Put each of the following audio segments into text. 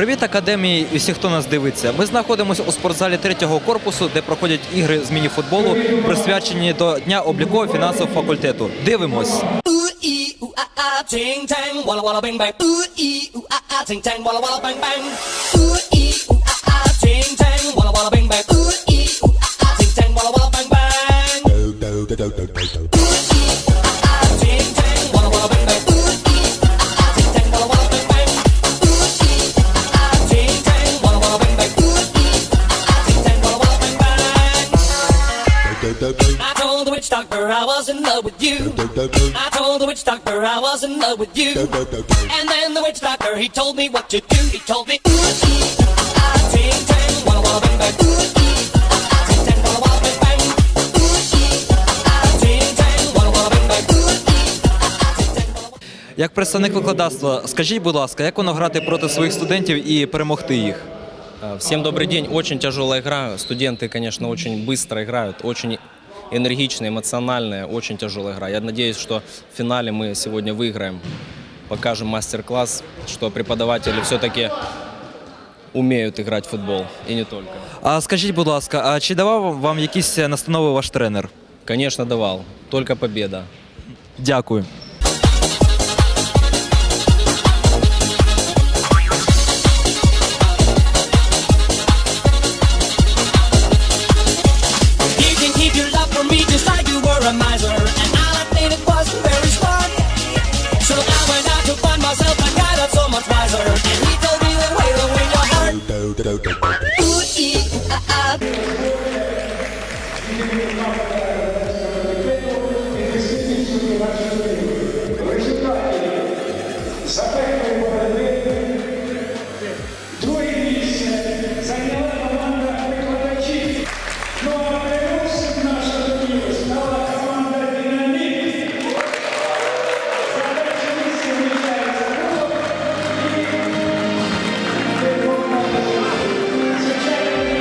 Привіт академії і всі, хто нас дивиться. Ми знаходимося у спортзалі третього корпусу, де проходять ігри з мініфутболу, присвячені до дня обліково-фінансового факультету. Дивимось. I told the witch doctor I was in love with you. I told the witch doctor I was in love with you. And then the witch doctor, he told me what to do. He told me, ooh, ee, ah, ah, ting, tang, walla, walla, bang, bang. Ooh, ee, ah, ah, ting, tang, walla, walla, bang, bang. Ooh, ee, ah, ah, ting, tang, walla, walla, bang, bang. Ooh, ee, ah, ah, ting, tang, walla, walla. Як представник викладацтва, скажіть, будь ласка, як воно грати проти своїх студентів і перемогти їх? А, Всем добрый день. Очень тяжелая игра. Студенты, конечно, очень быстро играют, очень энергичные, эмоциональные, очень тяжелая игра. Я надеюсь, что в финале мы сегодня выиграем, покажем мастер-класс, что преподаватели все-таки умеют играть в футбол и не только. А скажіть, будь ласка, а чи давав вам якісь настанови ваш тренер? Конечно, давал. Только победа. Дякую. Ooh, ee, ah, ah.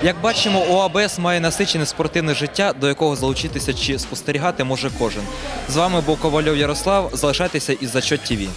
Як бачимо, ОАБС має насичене спортивне життя, до якого залучитися чи спостерігати може кожен. З вами був Ковальов Ярослав. Залишайтеся із Зачот ТІВІ.